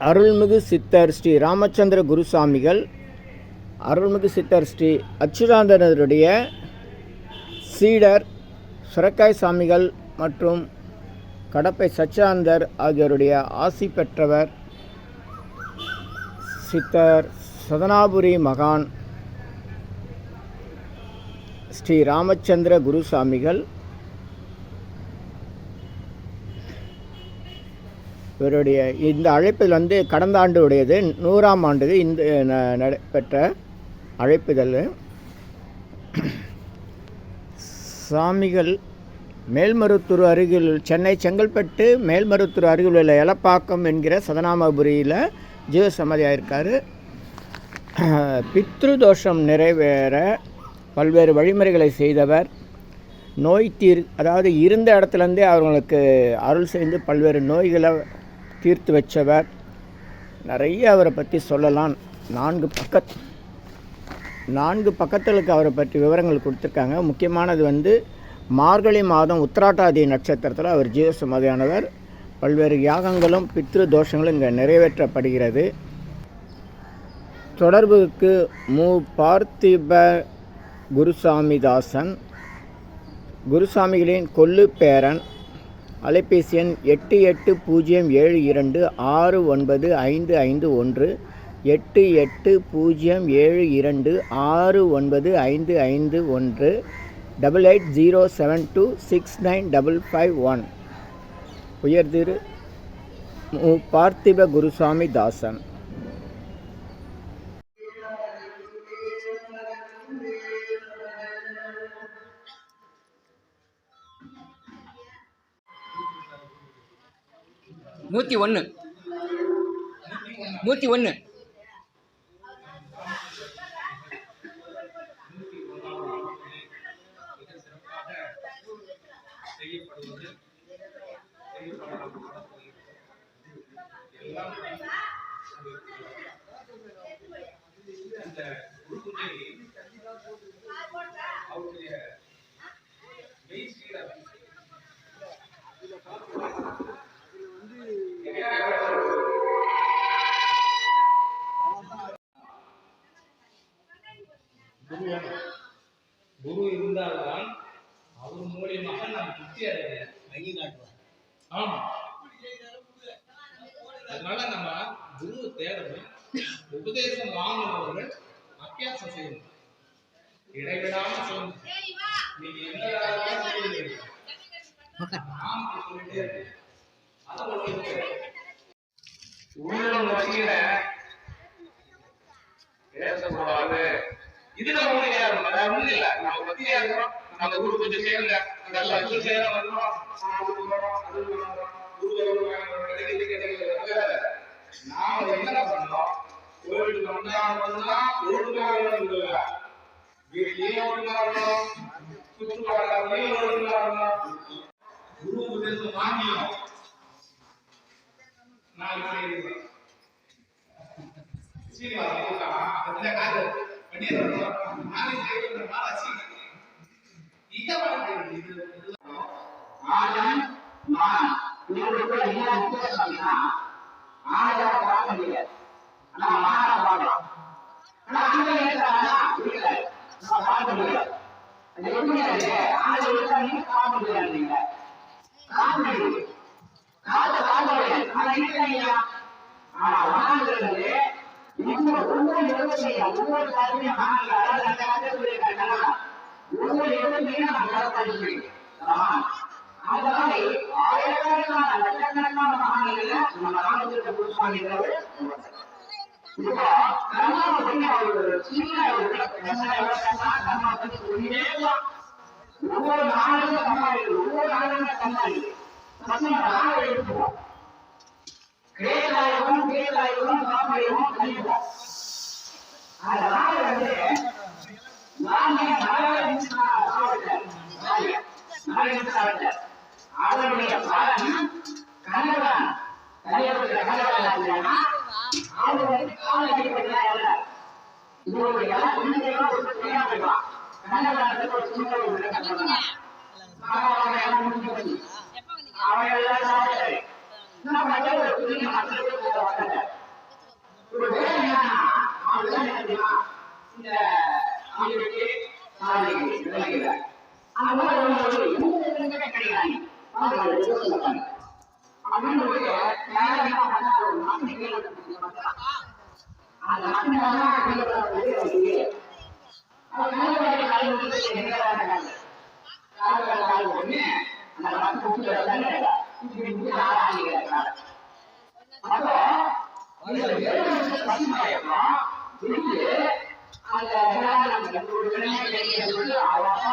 அருள்மிகு சித்தர் ஸ்ரீ ராமச்சந்திர குருசாமிகள் அருள்மிகு சித்தர் ஸ்ரீ அச்சுதானந்தருடைய சீடர் சுரக்காய் சாமிகள் மற்றும் கடப்பை சச்சாந்தர் ஆகியோருடைய ஆசி பெற்றவர் சித்தர் சதனாபுரி மகான் ஸ்ரீ ராமச்சந்திர குருசாமிகள். இவருடைய இந்த அழைப்பிதழ் வந்து கடந்த ஆண்டு உடையது நூறாம் ஆண்டு இந்த ந- நடைபெற்ற அழைப்பிதழ். சாமிகள் மேல்மருத்தூர் அருகில் சென்னை செங்கல்பட்டு மேல்மருத்தூர் அருகில் உள்ள எலப்பாக்கம் என்கிற சதனாமபுரியில் ஜீவசமாதியாக இருக்கார் பித்ரு தோஷம் நிறைவேற பல்வேறு வழிமுறைகளை செய்தவர். நோய் தீர் அதாவது இருந்த இடத்துலேருந்தே அவர்களுக்கு அருள் செய்து பல்வேறு நோய்களை தீர்த்து வச்சவர். நிறைய அவரை பற்றி சொல்லலாம். நான்கு பக்கத் நான்கு பக்கங்களுக்கு அவரை பற்றி விவரங்கள் கொடுத்துருக்காங்க. முக்கியமானது வந்து மார்கழி மாதம் உத்திராட்டாதி நட்சத்திரத்தில் அவர் ஜீவசமாதியானவர். பல்வேறு யாகங்களும் பித்ரு தோஷங்களும் இங்கே நிறைவேற்றப்படுகிறது. தொடர்புக்கு மு. பார்த்திப குருசாமிதாசன். குருசாமிகளின் கொல்லு பேரன். அலைபேசி எண் எட்டு எட்டு பூஜ்ஜியம் ஏழு இரண்டு ஆறு ஒன்பது ஐந்து ஐந்து ஒன்று எட்டு எட்டு பூஜ்ஜியம் ஏழு இரண்டு ஆறு ஒன்பது ஐந்து ஐந்து ஒன்று double eight zero seven two six nine double five one. உயர்திரு மு பார்த்திப குருசாமி தாசன். நூற்றி ஒன்று நூற்றி ஒன்று குரு வேணும் குரு இருந்தால்தான் அவர் மூலியமாக நாம் திருப்தி அடைய வழி காட்டுவார் ஆமா. அதனால நம்ம குரு தேடணும். உபதேசம் வாங்கினவர்கள் அபியாசம் செய்யணும். இடைவிடாம சொல்லணும் நீங்க செய்யுங்க. நாம் சொல்லிட்டே இருக்கணும். அதை உள்ளம் வச்சுக்கிற பேசக்கூடாது இதுல ஒண்ணு யாரும் வேற ஒண்ணு இல்ல. நம்ம பத்தியா இருக்கிறோம். அந்த குரு கொஞ்சம் சேருங்க. நல்லா இது சேர வந்தோம். நாம என்ன பண்ணோம்? கோயிலுக்கு வந்தா வந்தா ஒழுங்கா வீட்லயே ஒழுங்கா வரணும் சுற்றுப்பாடுறவங்க குரு உபதேசம் வாங்கியும் நான் செய்கிறேன் சீனிவாசன் காது நானே வாழ்க்கை என்ன வித்தியாசம் அப்படின்னா முடியாது. ஆனா மகனை பார்க்கலாம். ஆனா அங்க இருக்கிறாங்க வீட்டுல நம்ம வாழ முடியாது. அது எப்படி அது? ஆணை நீங்க முடியாது நீங்க. பார்க்க எழுத்தையும் நான் கலப்பாடி சொல்லியிருக்கேன் அந்த மாதிரி ஆயிரக்கணக்கான லட்சக்கணக்கான மகான்கள நம்ம ராமச்சந்திர குருசாமிங்கிறவர் இப்போ கர்மாவை பத்தி அவர் சின்ன கர்மா பத்தி சொல்லிட்டே ஒவ்வொரு நாளும் கர்மா ஒவ்வொரு நாளும் கர்மா இருக்கு நாளை கிரேதாயுகம் கிரேதாயுகம் சாமயுகம் கலியுகம் வந்து நானே அவருடைய பலன் கணவன் கலியுகத்தில் கணவன் அவங்க வந்து காவல் அடிப்படையா இல்ல இவருடைய குழந்தைகளும் ஒரு தெரியாம இருக்கலாம் கணவன் ஒரு சின்ன ஒரு கட்டணம் அவன் எல்லாம் முடிஞ்சு போச்சு அவன் எல்லாம் சாப்பிட்டாரு இன்னும் மற்ற ஒரு புதிய மக்களுக்கு போக வந்தாங்க அப்படின்னு ஒரு நேரம் என்ன பண்ணாரு ஒரு மண்ணு கீழே விழுந்து மட்டும்தான். அந்த மண்ணு எல்லாம் கீழே விழுந்து அவர் மேலே கால் விட்டு எங்கே வேண்டாங்க கால் மேல கால் போட்டு அந்த மண்ணு தூக்கி வச்சாங்க இப்படி இப்படி நாள் ஆகிக்கிறாங்க அப்போ இதுல வேறு பசுமையப்பம் இருக்கு அந்த நம்ம எந்த ஒரு வினையும் கிடையாது சொல்லி அழகா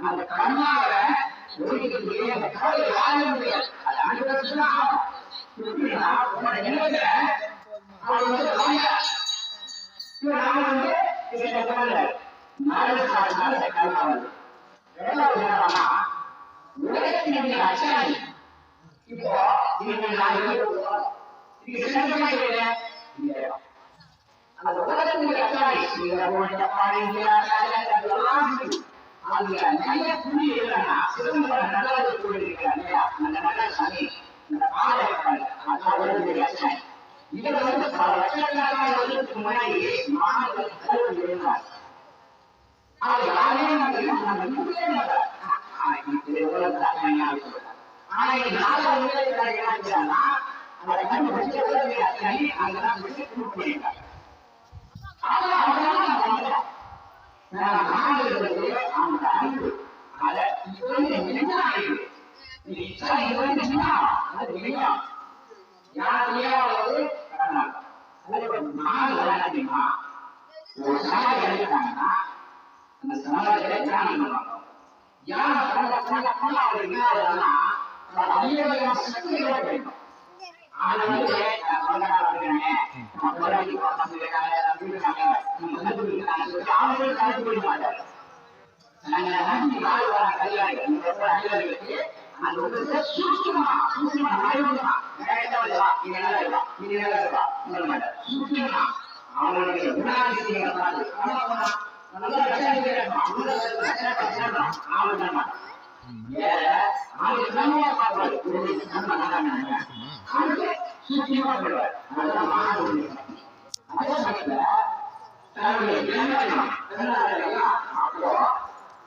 அந்த கர்மாவை அந்த காலை வாழ முடியாது அது உன்னோட வந்து நாம வந்து இதை நாலு நாலு கர்மா என்னன்னா உலகத்தினுடைய அச்சாரி இப்போ நான் இது இல்லையா அந்த உலகத்தினுடைய அச்சாரி உங்களுடைய அதெல்லாம் இருக்கு. அங்க இல்லைன்னா சிதம்பரம் அந்த நல்ல சனி இந்த இருக்காங்க அதான் வந்து பல லட்சக்கணக்கான வருடத்துக்கு முன்னாடி மாணவர்கள் இருந்தார் ஆனா யாரையும் நம்ம நம்பவே ஆனா அந்த அதை கடனாக நாலு ஒரு சமாதி அடைஞ்சிட்டாங்கன்னா அந்த சமாதியில தியானம் பண்ணுவாங்க பண்ண அவர் அதிகமான கிடைக்கும் ஆனா வந்து நான் இருக்கிறேன் போராடி நம்ம அவங்களுடைய குணாதிசயங்களை பார்த்து நல்லா ரசாயனிக்கிறேன் அவன்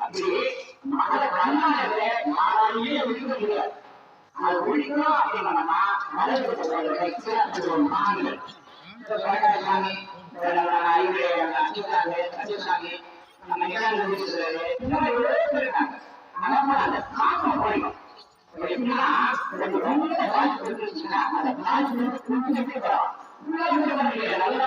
அப்படியே மகள கண்ணாலே யாராலேயே முடியாது அது ஒழிக்கணும் அப்படின்னா மலர் சாமி அஜிசாமி அஜிசாமி நம்ம இடம் இருக்காங்க நம்ம அந்த காக்கம் எப்படின்னா ரொம்ப பாதிப்பு இருந்துச்சுன்னா அந்த பாதிப்பு நல்லா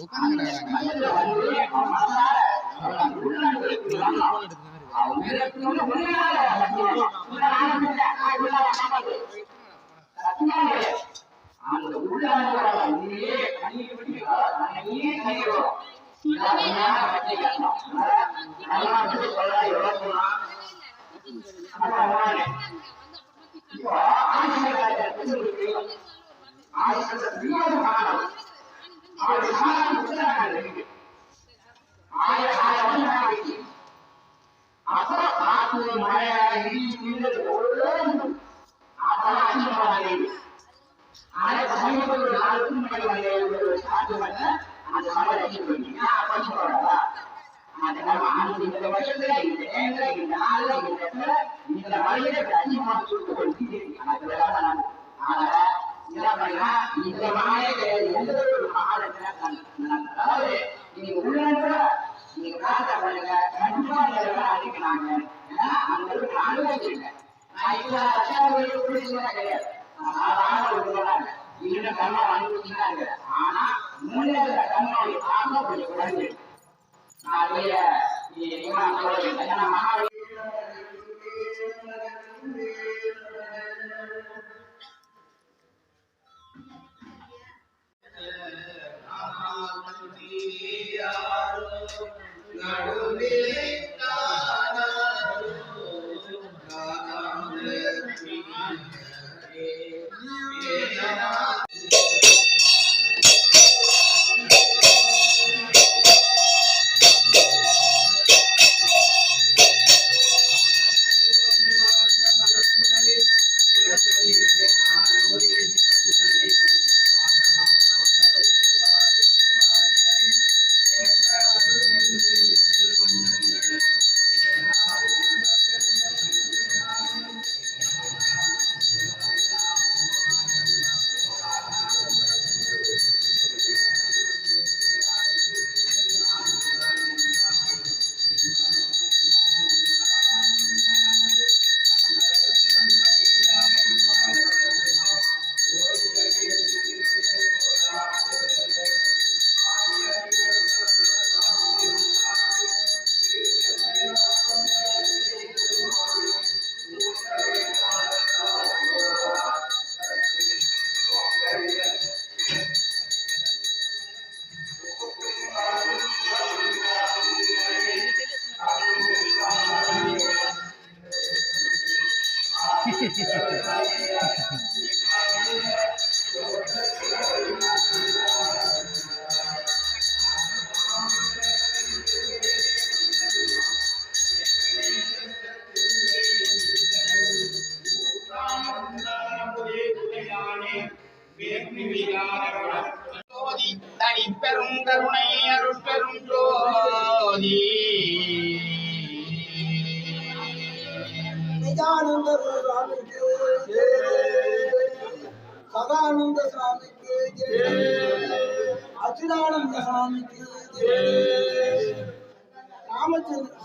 உட்காந்து சாமி குடிச்சமா அந்த ஓரளவுக்கு நீயே கண்ணீர் நீயே இதெல்லாம் பற்றி கஷ்டம் நல்லா வந்து சொல்றா ஆயிரம் ஒரு பண்ண அந்த மலை வச்சு போயிட்டீங்கன்னா படிச்சு போறதா அந்த நம்ம அந்த இந்த வருஷத்துல இந்த நேரத்துல இந்த நாள்ல இந்த இடத்துல இந்த மலையில அதிகமா சுட்டு Maria.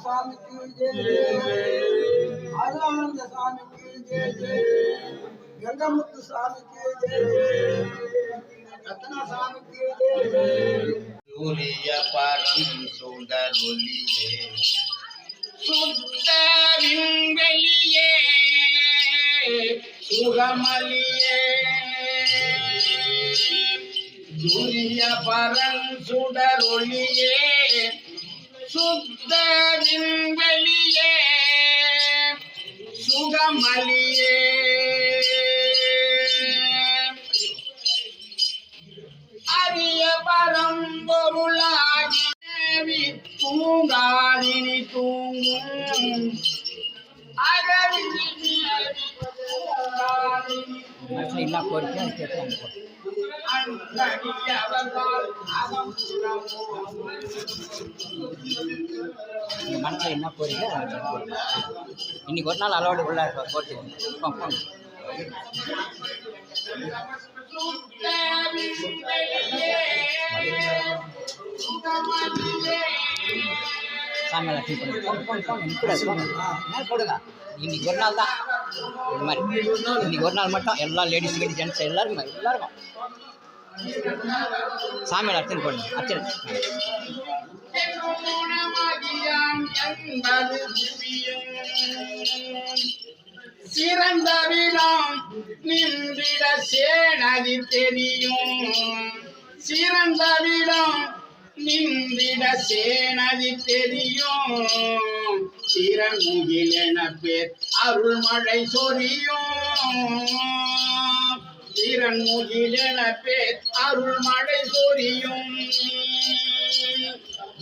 ராமச்சந்திர சுவாமிக்கு அருளானந்த சுவாமிக்கு கங்கமுத்து சுவாமிக்கு ரத்னா சுவாமிக்கு சூரிய பரம் சுடரொலியே சுத்த விண்வெளியே சுகமலியே சூரிய பரம் சுடரொலியே சுத்த விண்வெளியே சுகமலியே அரிய பரம்பொருளாகி தேவி தூங்காதினி தூங்கும் அகவினி தேவி தூங்காதினி என்ன கோரிக்கை அது கேட்டு அங்கே போட்டு அந்தடியவர்கள் அகம்புறமோ நீங்கள் மனசில் என்ன போறீங்க? இன்னைக்கு ஒரு நாள் அலோடு உள்ள போட்டு போங்க ஃபீல் பண்ணி போங்க போங்க போங்க போங்க போடுங்க. இன்னைக்கு ஒரு நாள் தான். மாதிரி. இன்னைக்கு ஒரு நாள் மட்டும் எல்லா லேடிஸ் கிட்ட ஜென்ட்ஸ் எல்லாருக்கும் எல்லாருக்கும். சாமியால் அர்ச்சனை போடுங்க அர்ச்சனை. சிறந்த விடம் நின்றிட சேனதி தெரியும். சிறந்த நின்றிட சேனதி தெரியும். என பேர் அருள்மழை சொரியும். திறன்முகில் என பேர் அருள்மழை சொரியும்.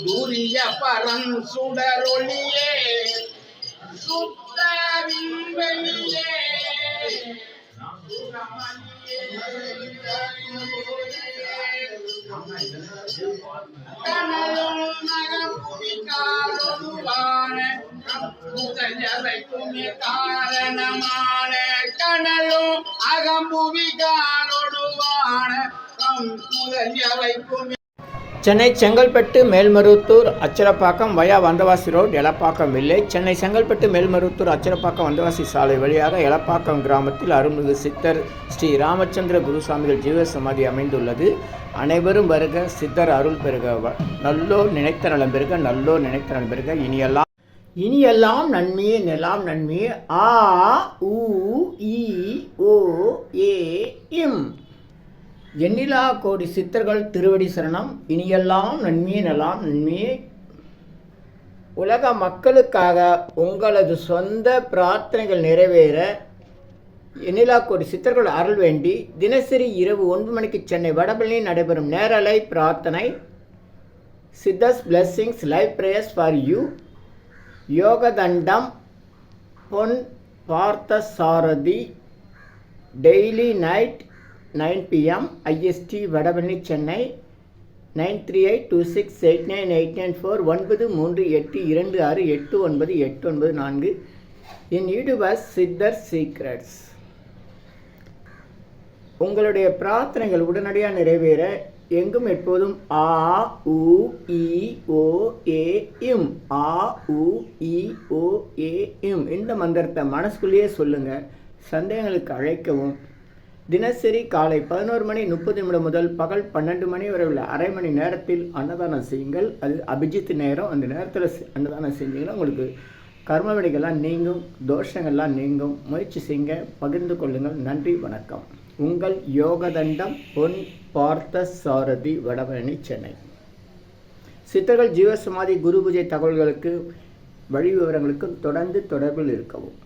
துரிய பரம் சுடரொளியே சுத்த விண்வெளியே. கனலும் முதலவைக்குமே காரணமான கனலும் Chennai Chengalpattu Melmaruvathur Acharapakkam via Vandavasi road Elapakkam village Chennai Chengalpattu Melmaruvathur Acharapakkam Vandavasi சாலை வழியாக எலப்பாக்கம் கிராமத்தில் அருள்மிகு சித்தர் ஸ்ரீ ராமச்சந்திர குருசாமிகள் ஜீவ சமாதி அமைந்துள்ளது. அனைவரும் வருக சித்தர் அருள் பெருக நல்லோர் நினைத்த நலம் பெருக நல்லோர் நினைத்த நலம் பெருக இனியெல்லாம் இனியெல்லாம் நன்மையே நெல்லாம் நன்மையே. ஆ உ இ ஓ ஏ இம். எண்ணிலா கோடி சித்தர்கள் திருவடி சரணம். இனியெல்லாம் நன்மையே நலாம் நன்மையே. உலக மக்களுக்காக உங்களது சொந்த பிரார்த்தனைகள் நிறைவேற. எண்ணிலா கோடி சித்தர்கள் அருள் வேண்டி தினசரி இரவு ஒன்பது மணிக்கு சென்னை வடபழனியில் நடைபெறும் நேரலை பிரார்த்தனை. Siddhas blessings live prayers for you யோகதண்டம் Pon Parthasarathy daily night nine PM IST Vadapalani Chennai nine three eight two six eight nine eight nine four ஒன்பது மூன்று எட்டு இரண்டு ஆறு எட்டு ஒன்பது எட்டு ஒன்பது நான்கு. என் யூடியூபர்ஸ் சித்தர் சீக்ரெட்ஸ். உங்களுடைய பிரார்த்தனைகள் உடனடியாக நிறைவேற எங்கும் எப்போதும் ஆ உ இ ஓ ஏ இம். ஆ உ இ ஓ ஏ இம். இந்த மந்திரத்தை மனசுக்குள்ளேயே சொல்லுங்க. சந்தேகங்களுக்கு அழைக்கவும். தினசரி காலை பதினோரு மணி முப்பது நிமிடம் முதல் பகல் பன்னெண்டு மணி வரை உள்ள அரை மணி நேரத்தில் அன்னதானம் செய்யுங்கள். அது அபிஜித் நேரம். அந்த நேரத்தில் அன்னதானம் செஞ்சீங்கன்னா உங்களுக்கு கர்மவினைகள்லாம் நீங்கும் தோஷங்கள்லாம் நீங்கும். முயற்சி செய்யுங்க. பகிர்ந்து கொள்ளுங்கள். நன்றி வணக்கம். உங்கள் யோகதண்டம் பொன் பார்த்த சாரதி வடபழனி சென்னை. சித்தர்கள் ஜீவசமாதி குரு பூஜை தகவல்களுக்கு வழி விவரங்களுக்கும் தொடர்ந்து தொடர்பில் இருக்கவும்.